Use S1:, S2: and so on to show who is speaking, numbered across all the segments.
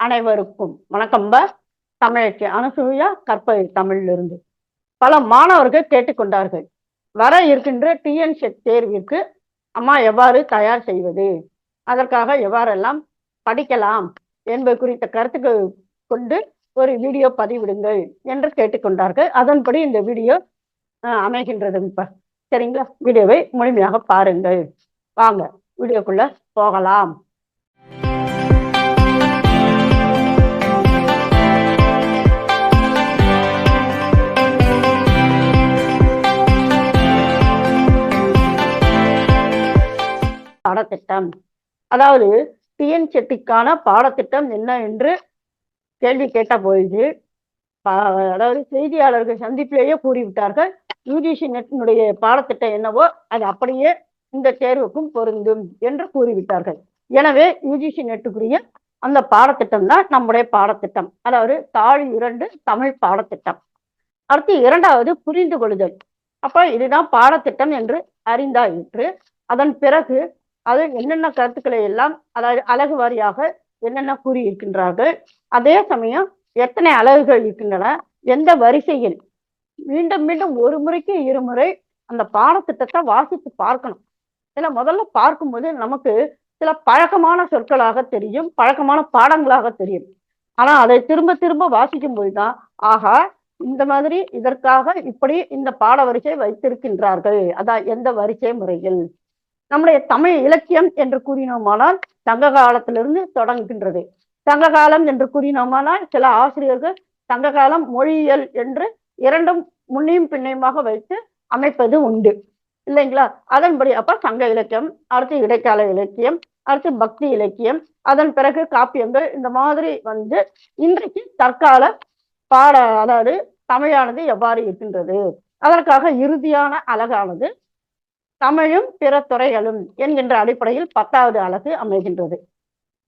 S1: அனைவருக்கும் வணக்கம்ப தமிழச்சி அனுசூயா கற்பை தமிழிலிருந்து. பல மாணவர்கள் கேட்டுக்கொண்டார்கள். வர இருக்கின்ற டிஎன்செட் தேர்விற்கு அம்மா எவ்வாறு தயார் செய்வது? அதற்காக எவ்வாறெல்லாம் படிக்கலாம் என்பது குறித்த கருத்துக்கள் கொண்டு ஒரு வீடியோ பதிவிடுங்கள் என்று கேட்டுக்கொண்டார்கள். அதன்படி இந்த வீடியோ அமைகின்றது இப்போ சரிங்களா? வீடியோவை முழுமையாக பாருங்கள். வாங்க வீடியோக்குள்ள போகலாம். பாடத்திட்டம். அதாவது டிஎன் செட்டிக்கான பாடத்திட்டம் என்ன என்று கேள்வி கேட்ட பொழுது அதாவது செய்தியாளர்கள் சந்திப்பிலேயே கூறிவிட்டார்கள் யூஜிசி நெட்டினுடைய பாடத்திட்டம் என்னவோ அது அப்படியே இந்த தேர்வுக்கும் பொருந்தும் என்று கூறிவிட்டார்கள். எனவே யூஜிசி நெட்டுக்குரிய அந்த பாடத்திட்டம் தான் நம்முடைய பாடத்திட்டம். அதாவது தாழ் இரண்டு தமிழ் பாடத்திட்டம். அடுத்து இரண்டாவது புரிந்து கொள்ளுதல் அப்ப இதுதான் பாடத்திட்டம் என்று அறிந்தாயிற்று. அதன் பிறகு அது என்னென்ன கருத்துக்களை எல்லாம் அதாவது அழகு வாரியாக என்னென்ன கூறியிருக்கின்றார்கள் அதே சமயம் எத்தனை அழகுகள் இருக்கின்றன எந்த வரிசையில் மீண்டும் மீண்டும் ஒரு முறைக்கு இருமுறை அந்த பாடத்திட்டத்தை வாசித்து பார்க்கணும். ஏன்னா முதல்ல பார்க்கும்போது நமக்கு சில பழக்கமான சொற்களாக தெரியும் பழக்கமான பாடங்களாக தெரியும். ஆனா அதை திரும்ப திரும்ப வாசிக்கும் போதுதான் ஆகா இந்த மாதிரி இதற்காக இப்படி இந்த பாட வரிசை வைத்திருக்கின்றார்கள். அதான் எந்த வரிசை முறையில்? நம்முடைய தமிழ் இலக்கியம் என்று கூறினோமானால் சங்க காலத்திலிருந்து தொடங்குகின்றது. சங்க காலம் என்று கூறினோமானால் சில ஆசிரியர்கள் சங்க காலம் மொழியியல் என்று இரண்டும் முன்னையும் பின்னையுமாக வைத்து அமைப்பது உண்டு. இல்லைங்களா? அதன்படி அப்ப சங்க இலக்கியம் அடுத்து இடைக்கால இலக்கியம் அடுத்து பக்தி இலக்கியம் அதன் பிறகு காப்பியங்கள் இந்த மாதிரி வந்து இன்றைக்கு தற்கால பாட அதாவது தமிழானது எவ்வாறு இருக்கின்றது? அதற்காக இறுதியான அழகானது தமிழும் பிற துறைகளும் என்கின்ற அடிப்படையில் பத்தாவது அலகு அமைகின்றது.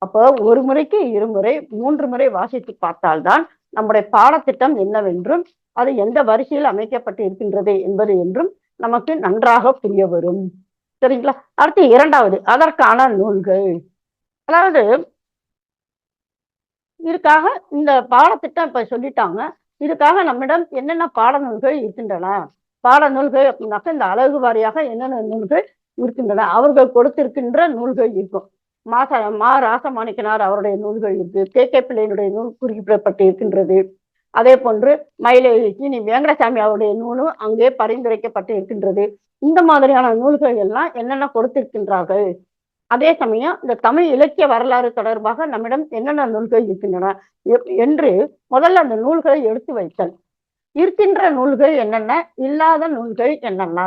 S1: அப்போ ஒரு முறைக்கு இருமுறை மூன்று முறை வாசித்து பார்த்தால்தான் நம்முடைய பாடத்திட்டம் என்னவென்றும் அது எந்த வரிசையில் அமைக்கப்பட்டு இருக்கின்றது என்பது என்றும் நமக்கு நன்றாக புரிய வரும். சரிங்களா? அடுத்து இரண்டாவது அதற்கான நூல்கள். அதாவது இதுக்காக இந்த பாடத்திட்டம் இப்ப சொல்லிட்டாங்க. இதுக்காக நம்மிடம் என்னென்ன பாடநூல்கள் இருக்கின்றன? பாடநூல்கள் அப்படின்னாக்க இந்த அழகு வாரியாக என்னென்ன நூல்கள் இருக்கின்றன அவர்கள் கொடுத்திருக்கின்ற நூல்கள் இருக்கும். மாச மா ராசமாணிக்கனார் அவருடைய நூல்கள் இருக்கு கே கே பிள்ளையினுடைய நூல் குறிப்பிடப்பட்டு இருக்கின்றது. அதே போன்று மயிலை இனி வேங்கடசாமி அவருடைய நூலும் அங்கே பரிந்துரைக்கப்பட்டு இருக்கின்றது. இந்த மாதிரியான நூல்கள் எல்லாம் என்னென்ன கொடுத்திருக்கின்றார்கள்? அதே சமயம் இந்த தமிழ் இலக்கிய வரலாறு தொடர்பாக நம்மிடம் என்னென்ன நூல்கள் இருக்கின்றன எ- என்று முதல்ல அந்த நூல்களை எடுத்து வைத்தல். இருக்கின்ற நூல்கள் என்னென்ன இல்லாத நூல்கள் என்னென்ன?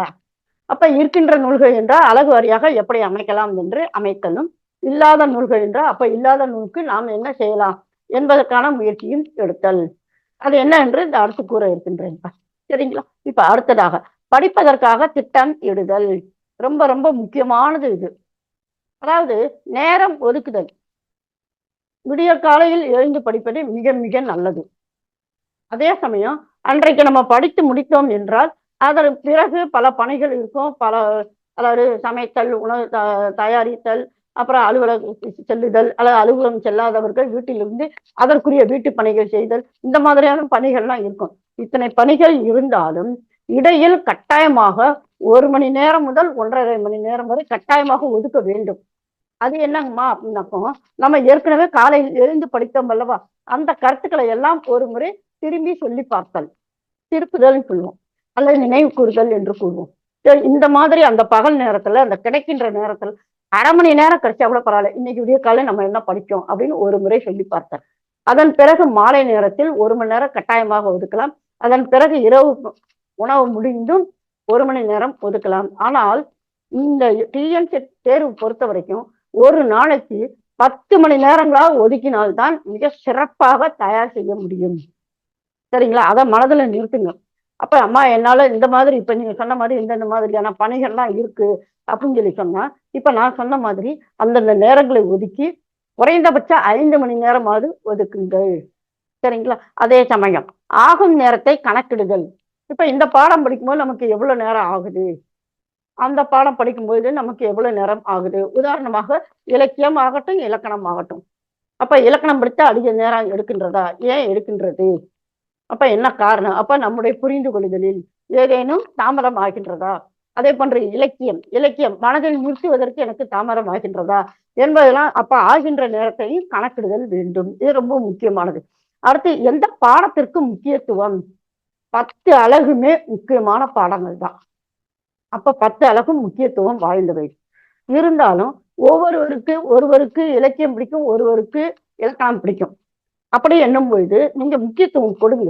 S1: அப்ப இருக்கின்ற நூல்கள் என்றால் அழகு வாரியாக எப்படி அமைக்கலாம் என்று அமைத்தலும் இல்லாத நூல்கள் என்றால் அப்ப இல்லாத நூலுக்கு நாம் என்ன செய்யலாம் என்பதற்கான முயற்சியும் எடுத்தல். அது என்ன என்று இந்த அடுத்து கூற இருக்கின்றேன். சரிங்களா? இப்ப அடுத்ததாக படிப்பதற்காக திட்டம் இடுதல். ரொம்ப ரொம்ப முக்கியமானது இது. அதாவது நேரம் ஒதுக்குதல். விடிய காலையில் எழுந்து படிப்பது மிக மிக நல்லது. அதே சமயம் அன்றைக்கு நம்ம படித்து முடித்தோம் என்றால் அதன் பிறகு பல பணிகள் இருக்கும். பல அதாவது சமைத்தல் உணவு த- தயாரித்தல் அப்புறம் அலுவலகம் செல்லுதல் அல்லது அலுவலகம் செல்லாதவர்கள் வீட்டிலிருந்து அதற்குரிய வீட்டு பணிகள் செய்தல் இந்த மாதிரியான பணிகள்லாம் இருக்கும். இத்தனை பணிகள் இருந்தாலும் இடையில் கட்டாயமாக ஒரு மணி நேரம் முதல் ஒன்றரை மணி நேரம் வரை கட்டாயமாக ஒதுக்க வேண்டும். அது என்னங்கம்மா அப்படின்னாக்கோ நம்ம ஏற்கனவே காலையில் எழுந்து படித்தோம் அல்லவா? அந்த கருத்துக்களை எல்லாம் ஒரு முறை திரும்பி சொல்லி பார்த்தல் திருப்புதல் சொல்லுவோம். அல்லது நினைவு கூறுதல் என்று கூறுவோம். இந்த மாதிரி அந்த பகல் நேரத்துல அந்த கிடைக்கின்ற நேரத்துல அரை மணி நேரம் கிடைச்சா கூட பரவாயில்ல. இன்னைக்கு விடிய காலை நம்ம என்ன படிச்சோம் அப்படின்னு ஒரு முறை சொல்லி பார்த்தார். அதன் பிறகு மாலை நேரத்தில் ஒரு மணி நேரம் கட்டாயமாக ஒதுக்கலாம். அதன் பிறகு இரவு உணவு முடிந்தும் ஒரு மணி நேரம் ஒதுக்கலாம். ஆனால் இந்த டிஎன்சி தேர்வு பொறுத்த வரைக்கும் ஒரு நாளைக்கு பத்து மணி நேரங்களாக ஒதுக்கினால்தான் மிக சிறப்பாக தயார் செய்ய முடியும். சரிங்களா? அதை மனதுல நிறுத்துங்க. அப்ப அம்மா என்னால இந்த மாதிரி இப்ப நீங்க சொன்ன மாதிரி இந்தந்த மாதிரியான பணிகள்லாம் இருக்கு அப்படின்னு சொல்லி சொன்னா இப்ப நான் சொன்ன மாதிரி அந்தந்த நேரங்களை ஒதுக்கி குறைந்தபட்சம் ஐந்து மணி நேரமாவது ஒதுக்குங்கள். சரிங்களா? அதே சமயம் ஆகும் நேரத்தை கணக்கிடுதல். இப்ப இந்த பாடம் படிக்கும்போது நமக்கு எவ்வளவு நேரம் ஆகுது? அந்த பாடம் படிக்கும்போது நமக்கு எவ்வளவு நேரம் ஆகுது? உதாரணமாக இலக்கியம் ஆகட்டும் இலக்கணம் ஆகட்டும். அப்ப இலக்கணம் படித்தா அதிக நேரம் எடுக்கின்றதா? ஏன் எடுக்கின்றது? அப்ப என்ன காரணம்? அப்ப நம்முடைய புரிந்து கொள்ளுதலில் ஏதேனும் தாமதம் ஆகின்றதா? அதே போன்ற இலக்கியம் இலக்கியம் மனதில் நிறுத்துவதற்கு எனக்கு தாமதம் ஆகின்றதா? என்பதெல்லாம் அப்ப ஆகின்ற நேரத்தையும் கணக்கிடுதல் வேண்டும். இது ரொம்ப முக்கியமானது. அடுத்து எந்த பாடத்திற்கு முக்கியத்துவம்? பத்து அழகுமே முக்கியமான பாடங்கள் தான். அப்ப பத்து அழகும் முக்கியத்துவம் வாய்ந்தவை. இருந்தாலும் ஒவ்வொருவருக்கு ஒருவருக்கு இலக்கியம் பிடிக்கும் ஒருவருக்கு இலக்கணம் பிடிக்கும். அப்படி எண்ணும் பொழுது நீங்க முக்கியத்துவம் கொடுங்க.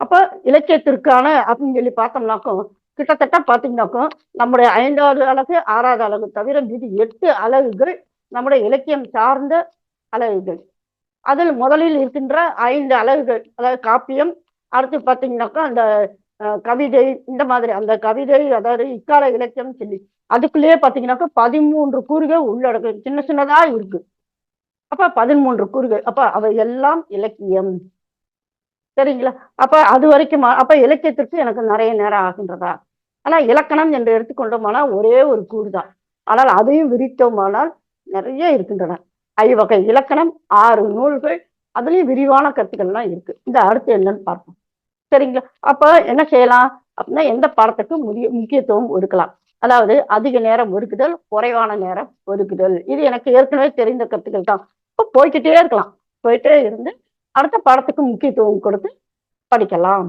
S1: அப்ப இலக்கியத்திற்கான அப்படின்னு சொல்லி பார்த்தோம்னாக்கும் கிட்டத்தட்ட பார்த்தீங்கன்னாக்கும் நம்முடைய ஐந்தாவது அழகு ஆறாவது அழகு தவிர மீது எட்டு அழகுகள் நம்முடைய இலக்கியம் சார்ந்த அழகுகள். அதில் முதலில் இருக்கின்ற ஐந்து அழகுகள் அதாவது காப்பியம் அடுத்து பார்த்தீங்கன்னாக்கா அந்த அஹ், கவிதை இந்த மாதிரி அந்த கவிதை அதாவது இக்கால இலக்கியம் சொல்லி அதுக்குள்ளேயே பார்த்தீங்கன்னாக்கா பதிமூன்று கூறுகள் உள்ளடக்கு சின்ன சின்னதா இருக்கு. அப்ப பதிமூன்று கூறுகள். அப்ப அவை எல்லாம் இலக்கியம். சரிங்களா? அப்ப அது வரைக்கும் அப்ப இலக்கியத்திற்கு எனக்கு நிறைய நேரம் ஆகின்றதா? ஆனா இலக்கணம் என்று எடுத்துக்கொண்டோமானால் ஒரே ஒரு கூறு தான் ஆனால் அதையும் விரித்தோமானால் நிறைய இருக்கின்றன. ஐவகை இலக்கணம் ஆறு நூல்கள் அதுலயும் விரிவான கருத்துக்கள்லாம் இருக்கு. இந்த அடுத்து என்னன்னு பார்ப்போம். சரிங்களா? அப்ப என்ன செய்யலாம்? அப்படின்னா எந்த பாடத்துக்கு முக்கிய முக்கியத்துவம் ஒதுக்கலாம்? அதாவது அதிக நேரம் ஒதுக்குதல் குறைவான நேரம் ஒதுக்குதல். இது எனக்கு ஏற்கனவே தெரிந்த கருத்துக்கள் தான் இப்போ போய்க்கிட்டே இருக்கலாம். போயிட்டே இருந்து அடுத்த பாடத்துக்கு முக்கியத்துவம் கொடுத்து படிக்கலாம்.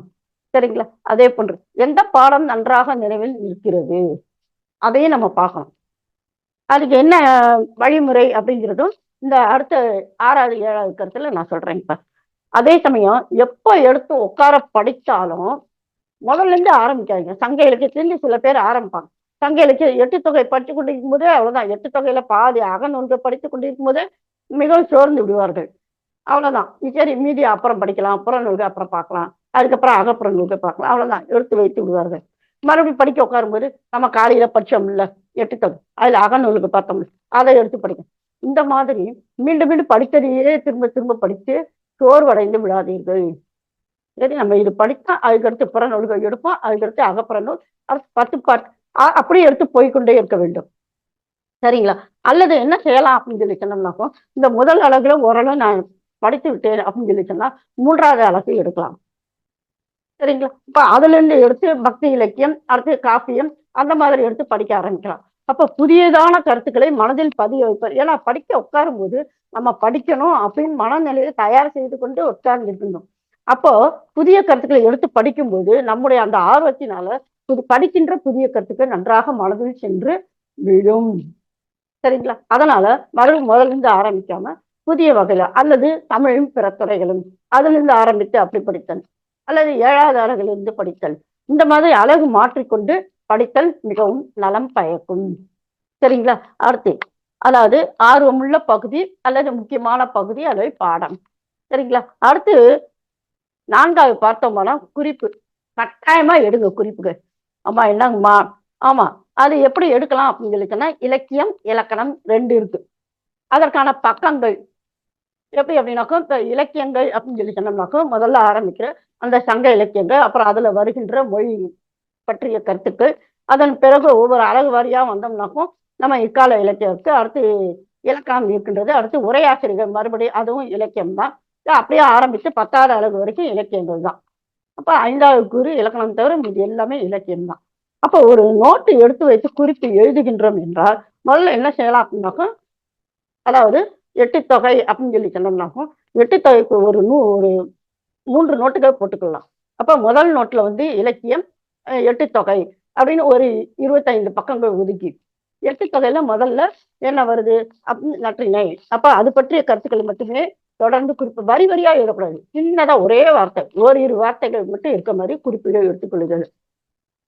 S1: சரிங்களா? அதே போன்று எந்த பாடம் நன்றாக நினைவில் இருக்கிறது? அதையும் நம்ம பார்க்கணும் அதுக்கு என்ன வழிமுறை அப்படிங்கிறதும் இந்த அடுத்த ஆறாவது ஏழாவது கருத்துல நான் சொல்றேன் இப்ப. அதே சமயம் எப்போ எடுத்து உட்கார படித்தாலும் முதல்ல இருந்து ஆரம்பிக்காதீங்க. சங்க இலக்கியத்திலிருந்து சில பேர் ஆரம்பிப்பாங்க. சங்க இலக்கிய எட்டு தொகை படித்து கொண்டிருக்கும் போதே அவ்வளவுதான். எட்டு தொகையில பாதி அகநூல்கள் படித்து கொண்டிருக்கும் போதே மிகவும் சோர்ந்து விடுவார்கள். அவ்வளவுதான். சரி மீதி அப்புறம் படிக்கலாம் புற நூல்கள் அப்புறம் பார்க்கலாம். அதுக்கப்புறம் அகப்புற நூல்கள் பார்க்கலாம். அவ்வளவுதான். எடுத்து வைத்து விடுவார்கள். மறுபடியும் படிக்க உட்காரும்போது நம்ம காலையில படிச்சோம்ல எட்டு தொகை அதுல அகநூலுக்கு பார்த்தோம்ல அதை எடுத்து படிக்கும் இந்த மாதிரி மீண்டும் மீண்டும் படித்ததையே திரும்ப திரும்ப படித்து சோர்வடைந்து விடாதீர்கள். சரி நம்ம இது படித்தா அதுக்கடுத்து புற நூல்கள் எடுப்போம் அதுக்கடுத்து அகப்புற நூல் அடுத்து பத்து பாட்டு அப்படியே எடுத்து போய்க்கொண்டே இருக்க வேண்டும். சரிங்களா? அல்லது என்ன செய்யலாம் அப்படின்னு சொல்லி சொன்னோம்னாக்கோ இந்த முதல் அழகுல ஓரளவு நான் படித்து விட்டேன் அப்படின்னு சொல்லி சொன்னா மூன்றாவது அழகு எடுக்கலாம். சரிங்களா? இப்ப அதுல இருந்து எடுத்து பக்தி இலக்கியம் அடுத்து காப்பியம் அந்த மாதிரி எடுத்து படிக்க ஆரம்பிக்கலாம். அப்ப புதியதான கருத்துக்களை மனதில் பதிய வைப்பார் ஏன்னா படிக்க உட்காரும் போது நம்ம படிக்கணும் அப்படின்னு மனநிலையை தயார் செய்து கொண்டு உட்கார்ந்து இருக்கணும் அப்போ புதிய கருத்துக்களை எடுத்து படிக்கும்போது நம்முடைய அந்த ஆர்வத்தினால புது படிக்கின்ற புதிய கருத்துக்கள் நன்றாக மனதில் சென்று விழும். சரிங்களா? அதனால மறுபடியும் முதலிருந்து ஆரம்பிக்காம புதிய வகையில அல்லது தமிழும் பிற துறைகளும் அதுல இருந்து ஆரம்பித்து அப்படி படித்தல் அல்லது ஏழாவது அழகிலிருந்து படித்தல். இந்த மாதிரி அழகு மாற்றிக்கொண்டு படித்தல் மிகவும் நலம் பயக்கும். சரிங்களா? அடுத்து அதாவது ஆர்வமுள்ள பகுதி அல்லது முக்கியமான பகுதி அல்லது பாடம். சரிங்களா? அடுத்து நான்காவது பார்த்தோம்னா குறிப்பு. கட்டாயமா எடுங்க குறிப்புகள். ஆமா என்னங்கம்மா? ஆமா அது எப்படி எடுக்கலாம் அப்படின்னு இலக்கியம் இலக்கணம் ரெண்டு இருக்கு. அதற்கான பக்கங்கள் எப்படி அப்படின்னாக்கா இப்போ இலக்கியங்கள் அப்படின்னு சொல்லி சொன்னோம்னாக்கா முதல்ல ஆரம்பிக்கிற அந்த சங்க இலக்கியங்கள் அப்புறம் அதுல வருகின்ற மொழி பற்றிய கருத்துக்கள் அதன் பிறகு ஒவ்வொரு அழகு வாரியா வந்தோம்னாக்கும் நம்ம இக்கால இலக்கியத்துக்கு அடுத்து இலக்கணம் இருக்கின்றது அடுத்து உரையாசிரியர்கள் மறுபடியும் அதுவும் இலக்கியம் தான் அப்படியே ஆரம்பித்து பத்தாவது அழகு வரைக்கும் இலக்கியங்கள் தான். அப்போ ஐந்தாவது கூறு இலக்கணம் தவிர இது எல்லாமே இலக்கியம் தான் அப்போ ஒரு நோட்டு எடுத்து வைத்து குறிப்பு எழுதுகின்றோம் என்றால் முதல்ல என்ன செய்யலாம் அப்படின்னாக்கா அதாவது எட்டுத்தொகை அப்படின்னு சொல்லி சொன்னோம்னாக்கும் எட்டு தொகைக்கு ஒரு நூ ஒரு மூன்று நோட்டுகள் போட்டுக்கலாம். அப்ப முதல் நோட்ல வந்து இலக்கியம் எட்டுத்தொகை அப்படின்னு ஒரு இருபத்தைந்து பக்கங்கள் ஒதுக்கி எட்டு முதல்ல என்ன வருது அப்படின்னு நற்றினை. அப்ப அது பற்றிய கருத்துக்களை மட்டுமே தொடர்ந்து குறிப்பு வரி வரியா எழுதக்கூடாது. சின்னதா ஒரே வார்த்தை ஓரிரு வார்த்தைகள் மட்டும் இருக்க மாதிரி குறிப்புகள் எடுத்துக்கொள்ளுதல்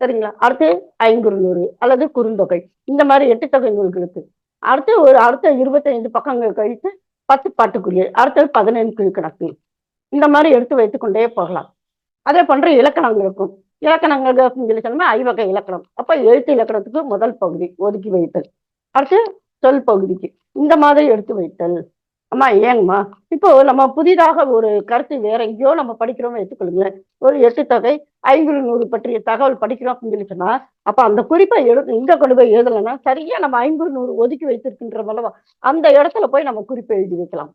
S1: சரிங்களா? அடுத்து ஐங்குறுநூறு அல்லது குறுந்தொகை. இந்த மாதிரி எட்டு தொகை நூல்களுக்கு. அடுத்து ஒரு அடுத்த இருபத்தைந்து பக்கங்கள் கழித்து பத்து பாட்டுக்குரிய அடுத்தது பதினைந்து கணக்கு இந்த மாதிரி எடுத்து வைத்துக்கொண்டே போகலாம். அதே போன்ற இலக்கணங்களுக்கும். இலக்கணங்கள் அப்படின்னு சொல்லி சொன்னோம்னா ஐவகை இலக்கணம். அப்ப எழுத்து இலக்கணத்துக்கு முதல் பகுதி ஒதுக்கி வைத்தல். அடுத்து சொல் பகுதிக்கு. இந்த மாதிரி எடுத்து வைத்தல். அம்மா ஏங்கம்மா? இப்போ நம்ம புதிதாக ஒரு கருத்து வேற எங்கேயோ நம்ம படிக்கிறோம் எடுத்துக்கொள்ளுங்களேன். ஒரு எட்டு தொகை ஐநூறு நூறு பற்றிய தகவல் படிக்கிறோம் அப்படின்னு சொல்லி சொன்னா அப்ப அந்த குறிப்பை எழுது இந்த கொண்டு போய் எழுதலைன்னா சரியா நம்ம ஐநூறு நூறு ஒதுக்கி வைத்திருக்கின்ற அல்லவா அந்த இடத்துல போய் நம்ம குறிப்பை எழுதி வைக்கலாம்.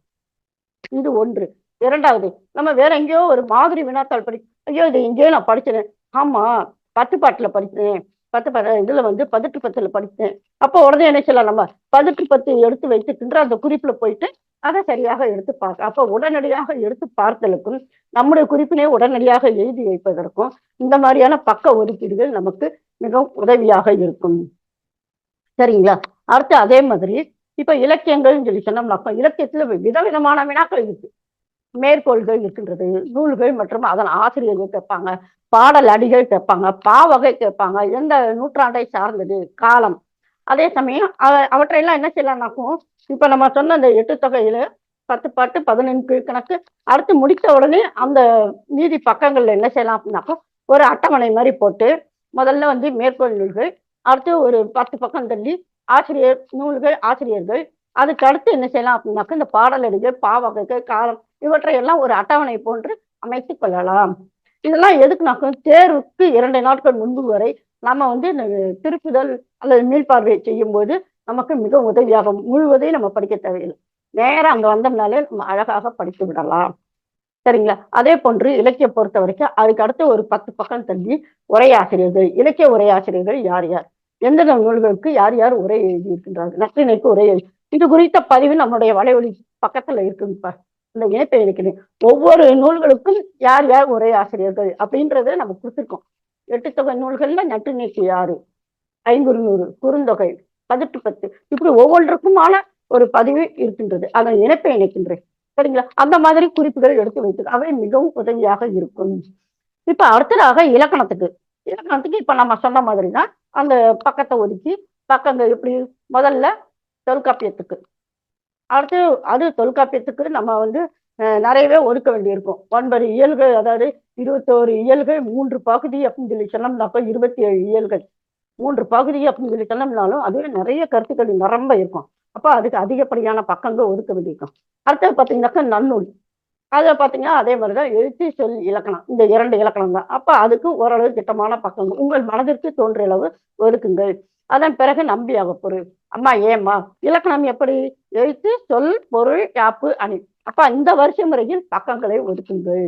S1: இது ஒன்று. இரண்டாவது நம்ம வேற எங்கேயோ ஒரு மாதிரி வினாத்தாள் படி ஐயோ இது எங்கேயோ நான் படிச்சேன் ஆமா பத்து பாட்டுல படிச்சேன் பத்து பத்து இதுல வந்து பதிட்டு பத்துல படித்தேன். அப்போ உடனே என்ன செய்யலாம் நம்ம? பதிட்டு பத்து எடுத்து வைத்துக்கின்ற அந்த குறிப்புல போயிட்டு அதை சரியாக எடுத்து பார்க்க அப்போ உடனடியாக எடுத்து பார்த்தலுக்கும் நம்முடைய குறிப்பினை உடனடியாக எழுதி வைப்பதற்கும் இந்த மாதிரியான பக்க ஒதுக்கீடுகள் நமக்கு மிகவும் உதவியாக இருக்கும். சரிங்களா? அடுத்து அதே மாதிரி இப்ப இலக்கியங்கள்னு சொல்லி சொன்னோம்னா இலக்கியத்துல விதவிதமான வினாக்கள் இருக்கு. மேற்கோள்கள் இருக்கின்றது நூல்கள் மற்றும் அதன் ஆசிரியர்கள் கேட்பாங்க பாடல் அடிகள் கேட்பாங்க பாவகை கேட்பாங்க எந்த நூற்றாண்டை சார்ந்தது காலம் அதே சமயம் அவ- அவற்றையெல்லாம் என்ன செய்யலாம்னாக்கும் இப்போ நம்ம சொன்ன அந்த எட்டு தொகையில பத்து பாட்டு பதினெண்டு கணக்கு அடுத்து முடித்த உடனே அந்த மீதி பக்கங்கள்ல என்ன செய்யலாம் அப்படின்னாக்கும் ஒரு அட்டவணை மாதிரி போட்டு முதல்ல வந்து மேற்கோள் நூல்கள் அடுத்து ஒரு பத்து பக்கம் தள்ளி ஆசிரியர் நூல்கள் ஆசிரியர்கள் அதுக்கு அடுத்து என்ன செய்யலாம் அப்படின்னாக்கா இந்த பாடலடிகள் பாவகைகள் காலம் இவற்றையெல்லாம் ஒரு அட்டவணை போன்று அமைத்துக் கொள்ளலாம். இதெல்லாம் எதுக்குனாக்கும் தேர்வுக்கு இரண்டு நாட்கள் முன்பு வரை நாம வந்து இந்த திருப்புதல் அல்லது மீள்பார்வை செய்யும் போது நமக்கு மிக உதவியாகும். முழுவதையும் நம்ம படிக்க தேவையில்லை. நேரம் அங்க வந்தோம்னாலே நம்ம அழகாக படித்து விடலாம். சரிங்களா? அதே போன்று இலக்கிய பொறுத்த வரைக்கும் அதுக்கு அடுத்து ஒரு பத்து பக்கம் தள்ளி உரையாசிரியர்கள் இலக்கிய உரையாசிரியர்கள் யார் யார்? எந்தெந்த நூல்களுக்கு யார் யார் உரை எழுதியிருக்கின்றார்கள்? நற்றினைக்கு உரை எழுதி. இது குறித்த பதிவு நம்முடைய வலைவழி பக்கத்துல இருக்குங்கப்பா இந்த இணைப்பை இருக்கிறேன் ஒவ்வொரு நூல்களுக்கும் யார் யார் உரை ஆசிரியர்கள் அப்படின்றத நம்ம கொடுத்துருக்கோம். எட்டு தொகை நூல்கள்ல நற்றினைக்கு ஆறு. ஐங்குறு நூறு குறுந்தொகை பதிட்டு பத்து. இப்படி ஒவ்வொன்றுக்குமான ஒரு பதிவு இருக்கின்றது. அதன் இணைப்பை இணைக்கின்றேன். சரிங்களா? அந்த மாதிரி குறிப்புகள் எடுத்து வைத்து அவை மிகவும் உதவியாக இருக்கும். இப்ப அடுத்ததாக இலக்கணத்துக்கு. இலக்கணத்துக்கு இப்ப நம்ம சொன்ன மாதிரி தான் அந்த பக்கத்தை ஒதுக்கி பக்கங்கள் எப்படி? முதல்ல தொல்காப்பியத்துக்கு. அடுத்து அது தொல்காப்பியத்துக்கு நம்ம வந்து நிறையவே ஒதுக்க வேண்டியிருக்கும். ஒன்பது இயல்கள் அதாவது இருபத்தோரு இயல்கள் மூன்று பகுதி அப்படின்னு சொல்லி சொன்னோம்னாக்கா இருபத்தி ஏழு இயல்கள். மூன்று பகுதி அப்படின்னு சொல்லி சொன்னோம்னாலும் அதுவே நிறைய கருத்துக்கள் நிரம்ப இருக்கும். அப்போ அதுக்கு அதிகப்படியான பக்கங்கள் ஒதுக்க வேண்டியிருக்கும். அடுத்தது பார்த்தீங்கன்னாக்கா நன்னூல். அதை பார்த்தீங்கன்னா அதே மாதிரி தான் எழுத்து சொல் இலக்கணம். இந்த இரண்டு இலக்கணம் தான். அப்போ அதுக்கு ஓரளவு திட்டமான பக்கங்கள். உங்கள் மனதிற்கு தோன்றிய அளவு ஒதுக்குங்கள். அதன் பிறகு நம்பியாக பொருள். அம்மா ஏம்மா? இலக்கணம் எப்படி? எழுத்து சொல் பொருள் யாப்பு அணி. அப்ப இந்த வரிசை முறையில் பக்கங்களை ஒதுக்குங்கள்.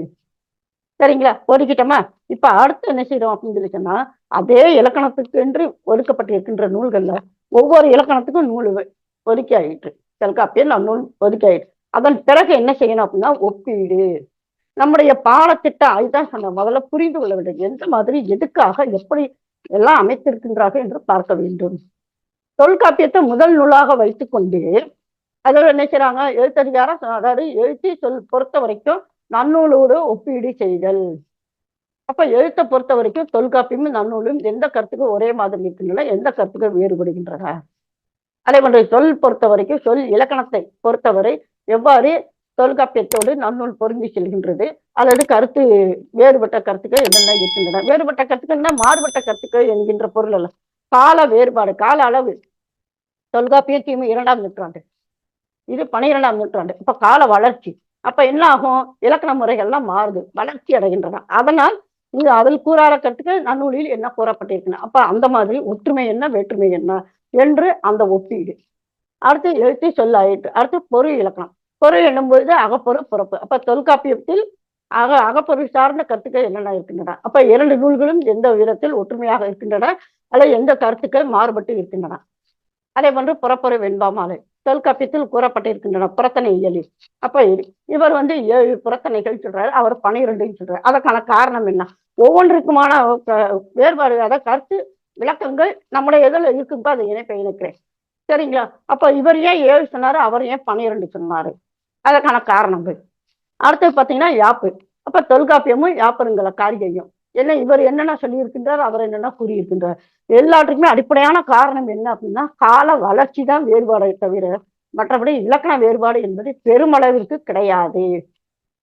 S1: சரிங்களா? ஒதுக்கிட்டோமா? இப்ப அடுத்து என்ன செய்யறோம் அப்படின்னு சொல்லி சொன்னா அதே இலக்கணத்துக்கு என்று ஒதுக்கப்பட்டிருக்கின்ற நூல்கள்ல ஒவ்வொரு இலக்கணத்துக்கும் நூல் ஒதுக்கி ஆயிட்டு தொல்காப்பியம் நம் நூல் ஒதுக்கி ஆயிட்டு அதன் பிறகு என்ன செய்யணும் அப்படின்னா ஒப்பீடு. நம்முடைய பாடத்திட்டம் அதுதான் சொன்ன முதல்ல புரிந்து கொள்ள வேண்டும். எந்த மாதிரி எதுக்காக எப்படி எல்லாம் அமைத்திருக்கின்றார்கள் என்று பார்க்க வேண்டும். தொல்காப்பியத்தை முதல் நூலாக வைத்துக்கொண்டு அதில் என்ன செய்றாங்க? எழுத்ததிகாரம் அதாவது எழுத்தி சொல் பொறுத்த வரைக்கும் நன்னூலோடு ஒப்பீடு செய்தல். அப்ப எழுத்தை பொறுத்த வரைக்கும் தொல்காப்பியமும் நன்னூலும் எந்த கருத்துக்கும் ஒரே மாதிரி இருக்கின்றன எந்த கருத்துக்கும் வேறுபடுகின்றன. அதே போன்ற சொல் பொறுத்த வரைக்கும் சொல் இலக்கணத்தை பொறுத்தவரை எவ்வாறு தொல்காப்பியத்தோடு நன்னூல் பொருந்தி செல்கின்றது அல்லது கருத்து வேறுபட்ட கருத்துக்கள் என்னென்ன இருக்கின்றன? வேறுபட்ட கருத்துக்கள்னா மாறுபட்ட கருத்துக்கள் என்கின்ற பொருள் அல்ல. கால வேறுபாடு கால அளவு. தொல்காப்பியம் கிமு இரண்டாம் நூற்றாண்டு. இது பனிரெண்டாம் நூற்றாண்டு. இப்ப கால வளர்ச்சி. அப்ப என்ன ஆகும் இலக்கண முறைகள்லாம் மாறுது. வளர்ச்சி அடைகின்றன. அதனால் இங்க அதில் கூறாத கருத்துக்கள் நன்னூலில் என்ன கூறப்பட்டிருக்கணும் அப்ப அந்த மாதிரி ஒற்றுமை என்ன வேற்றுமை என்ன என்று அந்த ஒப்பீடு. அடுத்து எழுத்து சொல் அடுத்து பொருள் இலக்கணம். பொருள் என்னும்போது அகப்பொரு புறப்பு. அப்ப தொல்காப்பியத்தில் அக அகப்பொருள் சார்ந்த கருத்துக்கள் என்னென்ன இருக்கின்றன? அப்ப இரண்டு நூல்களும் எந்த விதத்தில் ஒற்றுமையாக இருக்கின்றன? அல்லது எந்த கருத்துக்கள் மாறுபட்டு இருக்கின்றன? அதே போன்று புறப்பொரு வெண்பாமாலை தொல்காப்பியத்தில் கூறப்பட்டிருக்கின்றன புறத்தனை இயலில். அப்ப இவர் வந்து ஏழு புறத்தனைகள் சொல்றாரு அவர் பனிரெண்டுன்னு சொல்றாரு. அதற்கான காரணம் என்ன? ஒவ்வொன்றுக்குமான வேறுபாடு அதாவது கருத்து விளக்கங்கள் நம்முடைய இதில் இருக்கும்போ அதை இணைப்பை இணைக்கிறேன். சரிங்களா? அப்ப இவர் ஏன் ஏழு சொன்னாரு அவர் ஏன் பனிரெண்டு சொன்னாரு? அதற்கான காரணங்கள். அடுத்தது பார்த்தீங்கன்னா யாப்பு. அப்ப தொல்காப்பியமும் யாப்பருங்களை காரிகையும். என்ன இவர் என்னென்ன சொல்லியிருக்கின்றார் அவர் என்னென்ன கூறியிருக்கின்றார்? எல்லாத்துக்குமே அடிப்படையான காரணம் என்ன அப்படின்னா கால வளர்ச்சி தான் வேறுபாடை தவிர மற்றபடி இலக்கண வேறுபாடு என்பது பெருமளவிற்கு கிடையாது.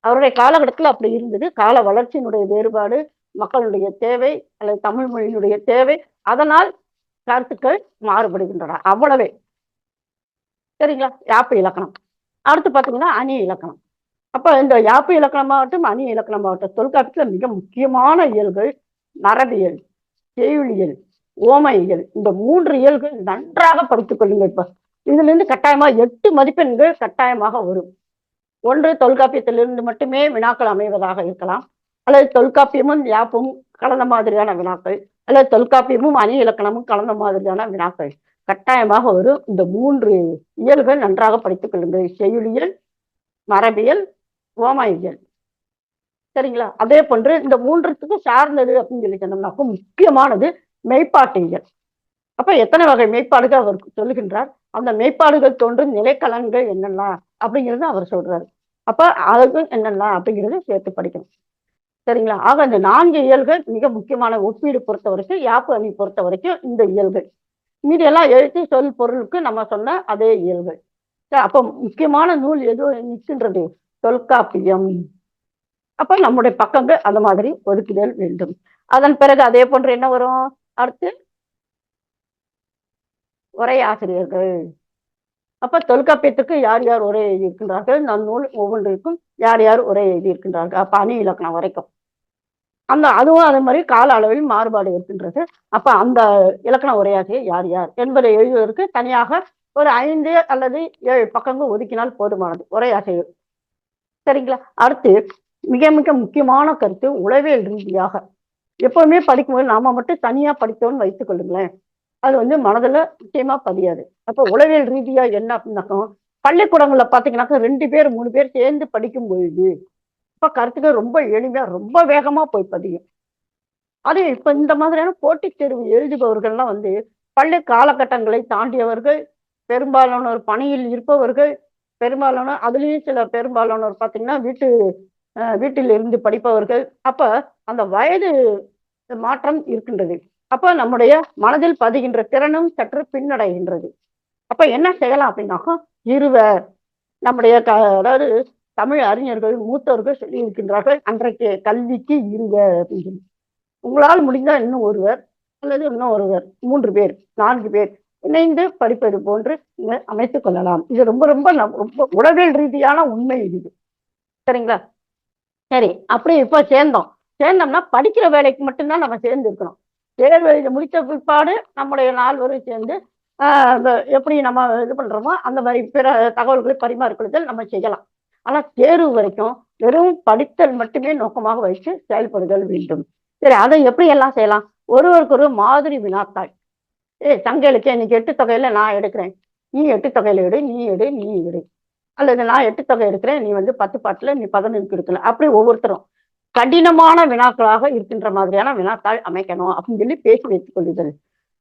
S1: அவருடைய காலகட்டத்தில் அப்படி இருந்தது. கால வளர்ச்சியினுடைய வேறுபாடு மக்களுடைய தேவை அல்லது தமிழ் மொழியினுடைய தேவை அதனால் கருத்துக்கள் மாறுபடுகின்றன. அவ்வளவே. சரிங்களா? யாப்பு இலக்கணம். அடுத்து பார்த்தீங்கன்னா அணி இலக்கணம். அப்ப இந்த யாப்பு இலக்கணமாகட்டும் அணி இலக்கணமாகட்டும் தொல்காப்பியத்தில் மிக முக்கியமான இயல்கள் மரபியல் செய்யுளியல் ஓம இயல். இந்த மூன்று இயல்கள் நன்றாக படித்துக் கொள்ளுங்கள் இப்ப. இதுல இருந்து கட்டாயமா எட்டு மதிப்பெண்கள் கட்டாயமாக வரும். ஒன்று தொல்காப்பியத்திலிருந்து மட்டுமே வினாக்கள் அமைவதாக இருக்கலாம். அல்லது தொல்காப்பியமும் யாப்பும் கலந்த மாதிரியான வினாக்கள். அல்லது தொல்காப்பியமும் அணி இலக்கணமும் கலந்த மாதிரியான வினாக்கள். கட்டாயமாக வரும். இந்த மூன்று இயல்கள் நன்றாக படித்துக் கொள்ளுங்கள். செய்யுளியல் மரபியல் ஓமாயியல் சரிங்களா? அதே போன்று இந்த மூன்றுத்துக்கு சார்ந்தது அப்படின்னு சொல்லி சொன்னோம்னாக்க முக்கியமானது மெய்ப்பாட்டியல் அப்ப எத்தனை வகை மெய்ப்பாடுகள் அவர் சொல்லுகின்றார்? அந்த மெய்ப்பாடுகள் தோன்றும் நிலைக்கலன்கள் என்னெல்லாம் அப்படிங்கிறது அவர் சொல்றாரு. அப்ப அதுக்கு என்னெல்லாம் அப்படிங்கிறது சேர்த்து படிக்கணும். சரிங்களா? ஆக இந்த நான்கு இயல்கள் மிக முக்கியமான ஒப்பீடு பொறுத்த வரைக்கும் யாப்பு அணி பொறுத்த வரைக்கும் இந்த இயல்கள். மீதி எல்லாம் எழுத்து சொல் பொருளுக்கு நம்ம சொன்ன அதே இயல்கள். அப்ப முக்கியமான நூல் எதுவும் நிற்கின்றது? தொல்காப்பியம். அப்ப நம்முடைய பக்கங்கள் அந்த மாதிரி ஒதுக்கிடல் வேண்டும். அதன் பிறகு அதே போன்று என்ன வரும்? அடுத்து உரையாசிரியர்கள் அப்ப தொல்காப்பியத்துக்கு யார் யார் உரை எழுதியிருக்கின்றார்கள்? நம் நூல் ஒவ்வொன்றிற்கும் யார் யார் உரை எழுதியிருக்கின்றார்கள்? அப்ப அணி இலக்கணம் வரைக்கும். அந்த அதுவும் அதே மாதிரி கால அளவில் மாறுபாடு இருக்கின்றது. அப்ப அந்த இலக்கண உரையாசிரியர் யார் யார் என்பதை எழுதுவதற்கு தனியாக ஒரு ஐந்து அல்லது ஏழு பக்கங்கள் ஒதுக்கினால் போதுமானது. உரையாசிரியர் சரிங்களா? அடுத்து மிக மிக முக்கியமான கருத்து உளவியல் ரீதியாக. எப்பவுமே படிக்கும்போது நாம மட்டும் தனியா படித்தோம்னு வைத்துக் கொள்ளுங்களேன். அது வந்து மனதுல நிச்சயமா பதியாது. அப்ப உளவியல் ரீதியா என்ன அப்படின்னாக்கா பள்ளிக்கூடங்கள்ல பாத்தீங்கன்னாக்கா ரெண்டு பேர் மூணு பேர் சேர்ந்து படிக்கும் பொழுது இப்ப கருத்துக்கள் ரொம்ப எளிமையா ரொம்ப வேகமா போய் பதியும். அது இப்ப இந்த மாதிரியான போட்டித் தேர்வு எழுதுபவர்கள்லாம் வந்து பள்ளி காலகட்டங்களை தாண்டியவர்கள் பெரும்பாலானோர் பணியில் இருப்பவர்கள் பெரும்பாலான அதுலயும் சில பெரும்பாலானோர் பார்த்தீங்கன்னா வீட்டு அஹ் வீட்டில் இருந்து படிப்பவர்கள். அப்ப அந்த வயது மாற்றம் இருக்கின்றது. அப்ப நம்முடைய மனதில் பதிகின்ற திறனும் சற்று பின்னடைகின்றது. அப்ப என்ன செய்யலாம் அப்படின்னாக்கா இருவர். நம்முடைய க அதாவது தமிழ் அறிஞர்கள் மூத்தவர்கள் சொல்லி இருக்கின்றார்கள் அன்றைக்கு கல்விக்கு இருவர் அப்படின்னு உங்களால் முடிந்தால் இன்னும் ஒருவர் அல்லது இன்னும் ஒருவர் மூன்று பேர் நான்கு பேர் இணைந்து படிப்பது போன்று நீங்கள் அமைத்துக் கொள்ளலாம். இது ரொம்ப ரொம்ப நம்- ரொம்ப உளவியல் ரீதியான உண்மை இது. சரிங்களா? சரி அப்படி இப்போ சேர்ந்தோம். சேர்ந்தோம்னா படிக்கிற வேலைக்கு மட்டும்தான் நம்ம சேர்ந்து இருக்கணும் தேர்வு எழுதி முடித்த பிற்பாடு நம்முடைய நால்வரும் சேர்ந்து ஆஹ் எப்படி நம்ம இது பண்றோமோ அந்த மாதிரி பிற தகவல்களை பரிமாறிக்கொள்ளுதல் நம்ம செய்யலாம். ஆனா தேர்வு வரைக்கும் வெறும் படித்தல் மட்டுமே நோக்கமாக வைத்து செயல்படுதல் வேண்டும். சரி அதை எப்படி எல்லாம் செய்யலாம்? ஒருவருக்கு ஒரு மாதிரி வினாத்தாள். ஏய் சங்க இலக்கியம் இன்னைக்கு எட்டு தொகையில நான் எடுக்கிறேன். நீ எட்டு தொகையில எடு நீ எடு நீ எடு. அல்லது நான் எட்டு தொகை எடுக்கிறேன் நீ வந்து பத்து பாட்டுல நீ பதினெட்டு எடுக்கல அப்படி ஒவ்வொருத்தரும். கடினமான வினாக்களாக இருக்கின்ற மாதிரியான வினாத்தாள் அமைக்கணும் அப்படின்னு சொல்லி பேசி வைத்துக் கொள்ளுதல்.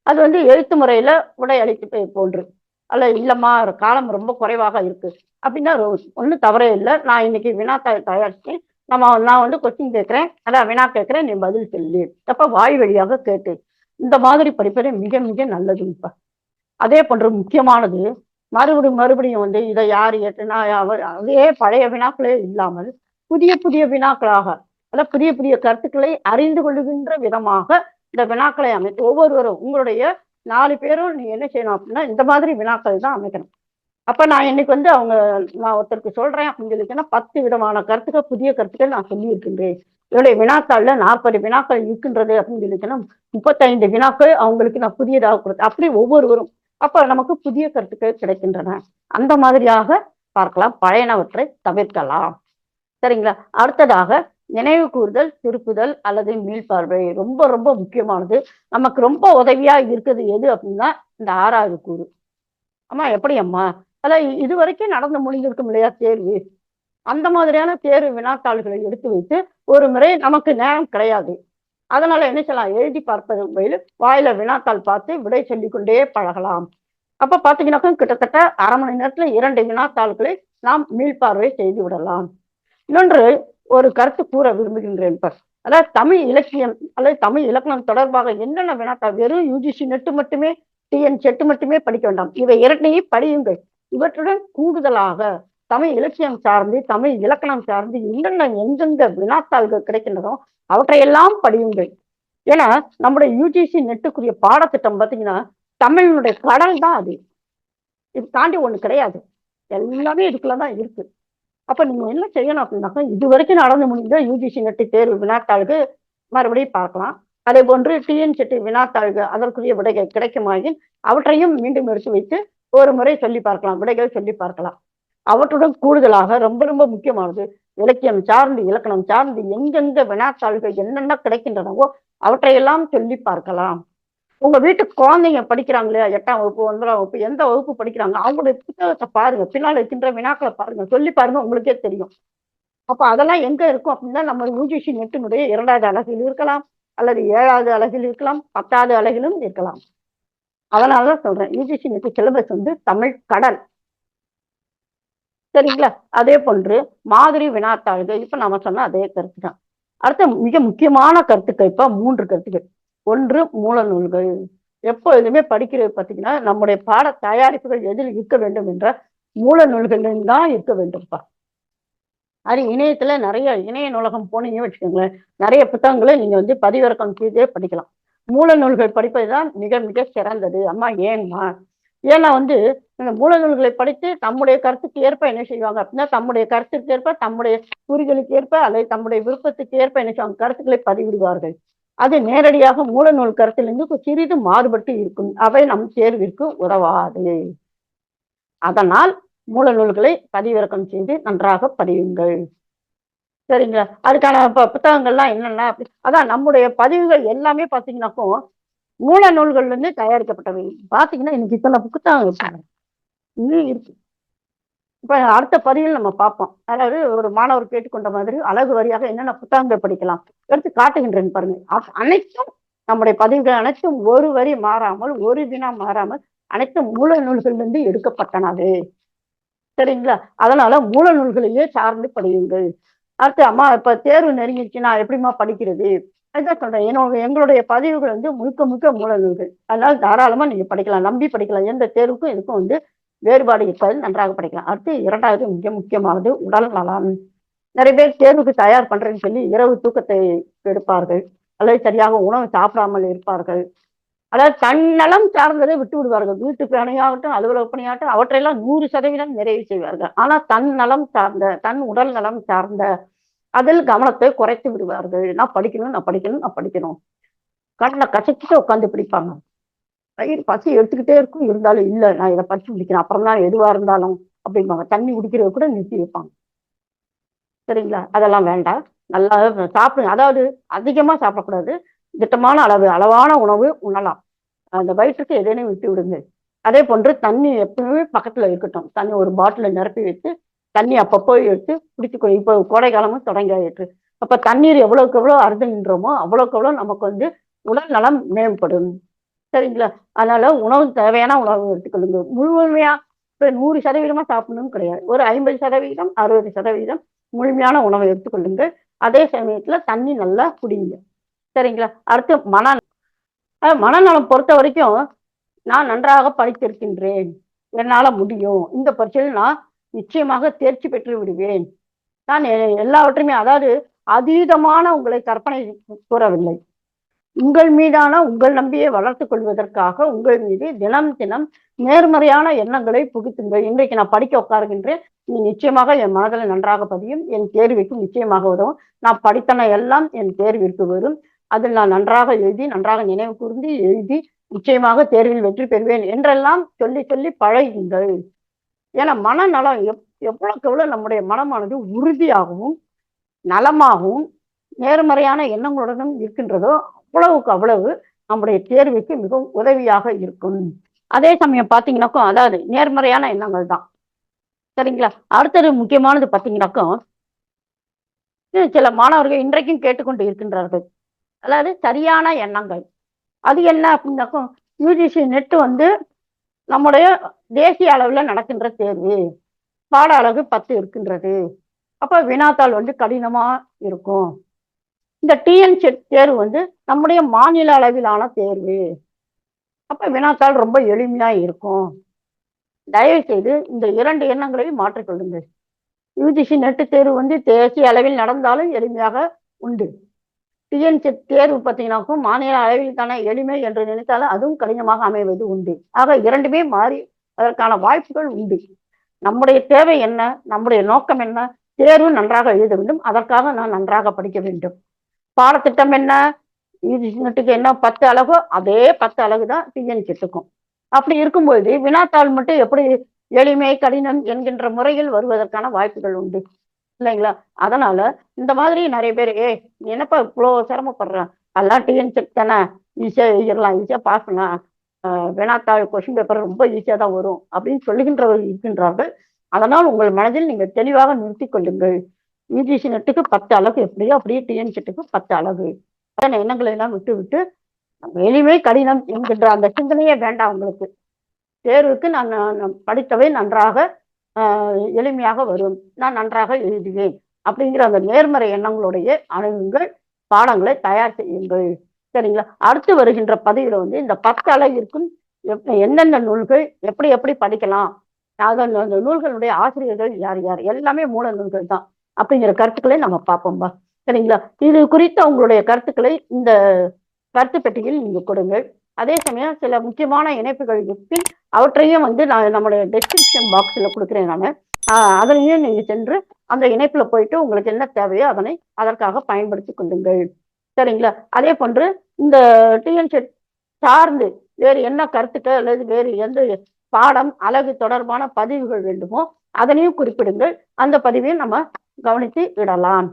S1: அது வந்து எழுத்து முறையில உடை அளித்து போன்று. அல்ல இல்லம்மா காலம் ரொம்ப குறைவாக இருக்கு. அப்படின்னா ஒன்றும் தவறே இல்லை. நான் இன்னைக்கு வினாத்தாள் தயாரிச்சேன். நம்ம நான் வந்து கொஸ்டின் கேட்கிறேன். அதான் வினா கேட்கிறேன் நீ பதில் சொல்லு. அப்ப வாய் வழியாக கேட்டு. இந்த மாதிரி படிப்பது மிக மிக நல்லது இப்ப. அதே போன்று முக்கியமானது மறுபடியும் மறுபடியும் வந்து இதை யார் ஏற்றுனா அவர் அதே பழைய வினாக்களே இல்லாமல் புதிய புதிய வினாக்களாக அதாவது புதிய புதிய கருத்துக்களை அறிந்து கொள்ளுகின்ற விதமாக இந்த வினாக்களை அமைத்து ஒவ்வொருவரும் உங்களுடைய நாலு பேரும் நீ என்ன செய்யணும் அப்படின்னா இந்த மாதிரி வினாக்கள் தான் அமைக்கணும். அப்ப நான் இன்னைக்கு வந்து அவங்க நான் ஒருத்தருக்கு சொல்றேன் அப்படின்னு சொல்லிச்சுன்னா பத்து விதமான கருத்துக்கள் புதிய கருத்துக்கள் நான் சொல்லி இருக்கின்றேன் என்னுடைய வினாத்தாள்ல நாற்பது வினாக்கள் இருக்கின்றது அப்படின்னு சொல்லிச்சுன்னா முப்பத்தைந்து வினாக்கள் அவங்களுக்கு நான் புதியதாக கொடுத்தேன். அப்படி ஒவ்வொருவரும். அப்ப நமக்கு புதிய கருத்துக்கள் கிடைக்கின்றன. அந்த மாதிரியாக பார்க்கலாம். பழையனவற்றை தவிர்க்கலாம். சரிங்களா? அடுத்ததாக நினைவு கூறுதல் திருப்புதல் அல்லது மீள்பார்வை ரொம்ப ரொம்ப முக்கியமானது. நமக்கு ரொம்ப உதவியா இருக்குது எது அப்படின்னா இந்த ஆறாவது கூறு. அம்மா எப்படி அம்மா? அதான் இது வரைக்கும் நடந்து முடிஞ்சிருக்கும் இல்லையா தேர்வு அந்த மாதிரியான தேர்வு வினாத்தாள்களை எடுத்து வைத்து ஒரு முறை நமக்கு நேரம் கிடையாது. அதனால என்ன செய்யலாம்? எழுதி பார்ப்பது பதில் வாயில வினாத்தாள் பார்த்து விடை சொல்லிக் கொண்டே பழகலாம். அப்ப பாத்தீங்கன்னாக்கா கிட்டத்தட்ட அரை மணி நேரத்துல இரண்டு வினாத்தாள்களை நாம் மீள்பார்வை செய்து விடலாம். இன்னொன்று ஒரு கருத்து கூற விரும்புகின்றேன் இப்ப. அதாவது தமிழ் இலக்கியம் அல்லது தமிழ் இலக்கணம் தொடர்பாக என்னென்ன வினாத்தாள்? வெறும் யூஜிசி நெட்டு மட்டுமே டிஎன் செட்டு மட்டுமே படிக்க வேண்டாம். இவை இரண்டையும் படியுங்கள். இவற்றுடன் கூடுதலாக தமிழ் இலக்கியம் சார்ந்து தமிழ் இலக்கணம் சார்ந்து என்னென்ன எந்தெந்த வினாத்தாள்கள் கிடைக்கின்றதோ அவற்றையெல்லாம் படியுங்கள். ஏன்னா நம்முடைய யூஜிசி நெட்டுக்குரிய பாடத்திட்டம் பார்த்தீங்கன்னா தமிழனுடைய கடல் தான் அது. இது தாண்டி ஒன்று கிடையாது. எல்லாமே இதுக்குள்ள தான் இருக்கு. அப்ப நீங்க என்ன செய்யணும் அப்படின்னாக்கா இது வரைக்கும் நடந்து முடிந்த யூஜிசி நெட்டு தேர்வு வினாத்தாளுக்கு மறுபடியும் பார்க்கலாம். அதே போன்று டிஎன் செட்டு வினாத்தாள்கள் அதற்குரிய விடைகள் கிடைக்குமாயின் அவற்றையும் மீண்டும் எடுத்து வைத்து ஒரு முறை சொல்லி பார்க்கலாம் விடைகள் சொல்லி பார்க்கலாம். அவற்றுடன் கூடுதலாக ரொம்ப ரொம்ப முக்கியமானது இலக்கியம் சார்ந்து இலக்கணம் சார்ந்து எங்கெங்க வினாத்தாள்கள் என்னென்ன கிடைக்கின்றனவோ அவற்றையெல்லாம் சொல்லி பார்க்கலாம். உங்க வீட்டு குழந்தைங்க படிக்கிறாங்க இல்லையா? எட்டாம் வகுப்பு ஒன்பதாம் வகுப்பு எந்த வகுப்பு படிக்கிறாங்க? அவங்களுடைய புத்தகத்தை பாருங்க. பின்னால் இருக்கின்ற வினாக்களை பாருங்க. சொல்லி பாருங்க உங்களுக்கே தெரியும். அப்ப அதெல்லாம் எங்க இருக்கும் அப்படின்னா நம்ம யூஜிசி நெட்டினுடைய இரண்டாவது அலகில் இருக்கலாம் அல்லது ஏழாவது அலகில் இருக்கலாம் பத்தாவது அலகிலும் இருக்கலாம். அதனாலதான் சொல்றேன் யூஜிசி நெட்டு சிலபஸ் வந்து தமிழ் கடல். சரிங்களா? அதே போன்று மாதிரி வினாத்தாள்கள் இப்ப நாம சொன்ன அதே கருத்து தான் அடுத்த மிக முக்கியமான கருத்துக்கள் இப்ப மூன்று கருத்துக்கள். ஒன்று மூல நூல்கள். எப்போ எதுவுமே படிக்கிறது பார்த்தீங்கன்னா நம்முடைய பாட தயாரிப்புகள் எதில் இருக்க வேண்டும் என்ற மூல நூல்களில் தான் இருக்க வேண்டும்ப்பா அது இணையத்துல நிறைய இணைய நூலகம் போனீங்க வச்சுக்கோங்களேன் நிறைய புத்தகங்களை நீங்க வந்து பதிவிறக்கம் செய்தே படிக்கலாம். மூல நூல்கள் படிப்பது தான் மிக மிக சிறந்தது. அம்மா ஏன்மா ஏன்னா வந்து இந்த மூல நூல்களை படித்து தம்முடைய கருத்துக்கு ஏற்ப என்ன செய்வாங்க அப்படின்னா தம்முடைய கருத்துக்கு ஏற்ப தம்முடைய குறிகளுக்கு ஏற்ப அல்லது தம்முடைய விருப்பத்துக்கு ஏற்ப என்ன செய்வாங்க? கருத்துக்களை பதிவிடுவார்கள். அது நேரடியாக மூல நூல் கருத்திலிருந்து சிறிது மாறுபட்டு இருக்கும். அவை நம் தேர்விற்கு உதவாது. அதனால் மூல நூல்களை பதிவிறக்கம் செய்து நன்றாக பதிவுங்கள் சரிங்களா? அதுக்கான புத்தகங்கள்லாம் என்னென்ன அப்படி அதான் நம்முடைய பதிவுகள் எல்லாமே பார்த்தீங்கன்னாக்கும் மூல நூல்கள்ல இருந்து தயாரிக்கப்பட்டவை. பாத்தீங்கன்னா இன்னைக்கு இத்தனை புத்தகம் இருப்பாங்க இன்னும் இருக்கு. இப்ப அடுத்த பதிவில் நம்ம பார்ப்போம். அதாவது ஒரு மாணவர் கேட்டுக்கொண்ட மாதிரி அழகு வரியாக என்னென்ன புத்தகங்கள் படிக்கலாம். எடுத்து காட்டுகின்றேன் பாருங்க அனைத்தும் நம்முடைய பதிவுகள் அனைத்தும் ஒரு வரி மாறாமல் ஒரு வினா மாறாமல் அனைத்தும் மூல நூல்களிலிருந்து எடுக்கப்பட்டனது சரிங்களா? அதனால மூல நூல்களையே சார்ந்து படியுங்கள். அடுத்து அம்மா இப்ப தேர்வு நெருங்கிச்சு நான் எப்படிம்மா படிக்கிறது? அதுதான் சொல்றேன். என்னோட எங்களுடைய பதிவுகள் வந்து முழுக்க முழுக்க மூல நூல்கள் அதனால தாராளமா நீங்க படிக்கலாம். நம்பி படிக்கலாம். எந்த தேர்வுக்கும் இதுக்கும் வந்து வேறுபாடு இருக்காது. நன்றாக படிக்கலாம். அடுத்து இரண்டாவது மிக முக்கியமானது உடல் நலம். நிறைய பேர் தேர்வுக்கு தயார் பண்றேன்னு சொல்லி இரவு தூக்கத்தை எடுப்பார்கள். அல்லது சரியாக உணவு சாப்பிடாமல் இருப்பார்கள். அதாவது தன்னலம் சார்ந்ததை விட்டு விடுவார்கள். வீட்டு பணியாகட்டும் அலுவலக பணியாகட்டும் அவற்றையெல்லாம் நூறு சதவீதம் நிறைவு செய்வார்கள். ஆனா தன் நலம் சார்ந்த தன் உடல் நலம் சார்ந்த அதில் கவனத்தை குறைத்து விடுவார்கள். நான் படிக்கணும் நான் படிக்கணும் நான் படிக்கணும். கண்ணை கசக்கிட்டு உட்காந்து பிடிப்பாங்க. வயிறு பசி எடுத்துக்கிட்டே இருக்கும். இருந்தாலும் இல்லை நான் இதை படிச்சு பிடிக்கணும் அப்புறம் தான் எதுவாக இருந்தாலும் அப்படிம்பாங்க. தண்ணி குடிக்கிறத கூட நிறுத்தி வைப்பாங்க. சரிங்களா? அதெல்லாம் வேண்டாம். நல்லா சாப்பிடுங்க அதாவது அதிகமா சாப்பிடக்கூடாது. திட்டமான அளவு அளவான உணவு உண்ணலாம். அந்த வயிற்றுக்கு எதேனும் விட்டு விடுங்க. அதே போன்று தண்ணி எப்பவுமே பக்கத்துல இருக்கட்டும். தண்ணி ஒரு பாட்டில நிரப்பி வச்சு தண்ணி அப்பப்போ எடுத்து குடிச்சுக்கோ இப்போ கோடை காலமும் தொடங்கி அப்ப தண்ணீர் எவ்வளவுக்கு எவ்வளவு அருந்துகின்றோமோ அவ்வளவுக்கு எவ்வளவு நமக்கு வந்து உடல் நலம் மேம்படும். சரிங்களா? அதனால உணவு தேவையான உணவு எடுத்துக்கொள்ளுங்க. முழுமையா இப்ப நூறு சதவீதமா சாப்பிடணும்னு கிடையாது. ஒரு ஐம்பது சதவீதம் அறுபது சதவீதம் முழுமையான உணவை எடுத்துக்கொள்ளுங்க. அதே சமயத்துல தண்ணி நல்லா குடிங்க. சரிங்களா? அடுத்து மன மனநலம் பொறுத்த வரைக்கும் நான் நன்றாக படித்திருக்கின்றேன். என்னால முடியும். இந்த பரீட்சையில் நான் நிச்சயமாக தேர்ச்சி பெற்று விடுவேன். நான் எல்லாவற்றையுமே அதாவது அதீதமான உங்களை கற்பனை கூறவில்லை. உங்கள் மீதான உங்கள் நம்பியை வளர்த்துக் கொள்வதற்காக உங்கள் மீது தினம் தினம் நேர்மறையான எண்ணங்களை புகுத்துங்கள். இன்றைக்கு நான் படிக்க உட்காருகின்றேன். நீ நிச்சயமாக என் மனதில் நன்றாக பதியும். என் தேர்விற்கு நிச்சயமாக உதவும். நான் படித்தன எல்லாம் என் தேர்விற்கு வரும். அதில் நான் நன்றாக எழுதி நன்றாக நினைவு கூர்ந்து எழுதி நிச்சயமாக தேர்வில் வெற்றி பெறுவேன் என்றெல்லாம் சொல்லி சொல்லி பழகுங்கள். ஏன்னா மனநலம் எப் எவ்வளோக்கு எவ்வளோ நம்முடைய மனமானது உறுதியாகவும் நலமாகவும் நேர்மறையான எண்ணங்களுடனும் இருக்கின்றதோ அவ்வளவுக்கு அவ்வளவு நம்முடைய தேர்வுக்கு மிகவும் உதவியாக இருக்கும். அதே சமயம் பார்த்தீங்கன்னாக்கோ அதாவது நேர்மறையான எண்ணங்கள் தான். சரிங்களா? அடுத்தது முக்கியமானது பார்த்தீங்கன்னாக்கோ சில மாணவர்கள் இன்றைக்கும் கேட்டுக்கொண்டு இருக்கின்றார்கள். அதாவது சரியான எண்ணங்கள். அது என்ன அப்படின்னாக்கும் யூஜிசி நெட் வந்து நம்முடைய தேசிய அளவில் நடக்கின்ற தேர்வு. பாட அளவு பத்து இருக்கின்றது. அப்போ வினாத்தாள் வந்து கடினமாக இருக்கும். இந்த டிஎன் தேர்வு வந்து நம்முடைய மாநில அளவிலான தேர்வு. அப்போ வினாத்தாள் ரொம்ப எளிமையாக இருக்கும். தயவு செய்து இந்த இரண்டு எண்ணங்களையும் மாற்றிக்கொள்ளுங்கள். யூஜிசி நெட்டு தேர்வு வந்து தேசிய அளவில் நடந்தாலும் எளிமையாக உண்டு. டிஎன்சி தேர்வு பார்த்தீங்கன்னாக்கும் மாநில அளவிற்கான எளிமை என்று நினைத்தாலும் அதுவும் கடினமாக அமைவது உண்டு. ஆக இரண்டுமே மாறி அதற்கான வாய்ப்புகள் உண்டு. நம்முடைய தேவை என்ன? நம்முடைய நோக்கம் என்ன? தேர்வு நன்றாக எழுத வேண்டும். அதற்காக நான் நன்றாக படிக்க வேண்டும். பாடத்திட்டம் என்ன? யூஜிசினட்டுக்கு என்ன பத்து அழகோ அதே பத்து அழகு தான் டிஎன்சிட்டுக்கும் அப்படி இருக்கும்போது வினாத்தாள் மட்டும் எப்படி எளிமை கடினம் என்கின்ற முறையில் வருவதற்கான வாய்ப்புகள் உண்டு. இல்லைங்களா? அதனால இந்த மாதிரி நிறைய பேர் ஏ என்னப்பா இவ்வளோ சிரமப்படுறேன் எல்லாம் டிஎன்செட் தானே? ஈஸியாக எழுதிடலாம் ஈஸியாக பாஸ் பண்ணலாம். ஆஹ் வினாத்தாள் கொஸ்டின் பேப்பர் ரொம்ப ஈஸியாக தான் வரும். அப்படின்னு சொல்லுகின்றவர்கள் இருக்கின்றார்கள். அதனால் உங்கள் மனதில் நீங்கள் தெளிவாக நிறுத்தி கொள்ளுங்கள். இங்கிலீஷ் நெட்டுக்கு பத்து அழகு எப்படியோ அப்படியே டிஎன் செட்டுக்கு பத்து அழகு அதன் எண்ணங்களை எல்லாம் விட்டு விட்டு நம்ம எளிமை கடினம் என்கின்ற அந்த சிந்தனையே வேண்டாம் உங்களுக்கு. தேர்வுக்கு நான் படித்தவை நன்றாக எளிமையாக வரும். நான் நன்றாக எழுதுவேன் அப்படிங்கிற அந்த நேர்மறை எண்ணங்களுடைய அணுகுங்கள் பாடங்களை தயார் செய்யுங்கள். சரிங்களா? அடுத்து வருகின்ற பதிவுல வந்து இந்த பத்து அளவிற்கும் எப்- எந்தெந்த நூல்கள் எப்படி எப்படி படிக்கலாம்? அது அந்த அந்த நூல்களுடைய ஆசிரியர்கள் யார் யார்? எல்லாமே மூல நூல்கள் தான். அப்படிங்கிற கருத்துக்களை நம்ம பார்ப்போம்பா. சரிங்களா? இது குறித்த உங்களுடைய கருத்துக்களை இந்த கருத்து பெட்டியில் நீங்க கொடுங்கள். அதே சமயம் சில முக்கியமான இணைப்புகள் இருக்கு அவற்றையும் வந்து நான் நம்மளுடைய டெஸ்கிரிப்ஷன் பாக்ஸில் கொடுக்குறேன் நான். அதனையும் நீங்கள் சென்று அந்த இணைப்பில் போயிட்டு உங்களுக்கு என்ன தேவையோ அதனை அதற்காக பயன்படுத்தி கொள்ளுங்கள். சரிங்களா? அதே போன்று இந்த டிஎன்செட் சார்ந்து வேறு என்ன கருத்துக்கள் அல்லது வேறு எந்த பாடம் அழகு தொடர்பான பதிவுகள் வேண்டுமோ அதனையும் குறிப்பிடுங்கள். அந்த பதிவையும் நம்ம கவனித்து விடலாம்.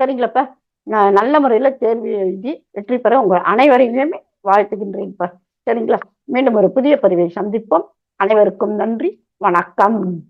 S1: சரிங்களாப்பா நான் நல்ல முறையில் தேர்வு எழுதி வெற்றி பெற உங்கள் அனைவரையுமே வாழ்த்துகின்றேன் சரிங்களா? மீண்டும் ஒரு புதிய பதிவை சந்திப்போம். அனைவருக்கும் நன்றி. வணக்கம்.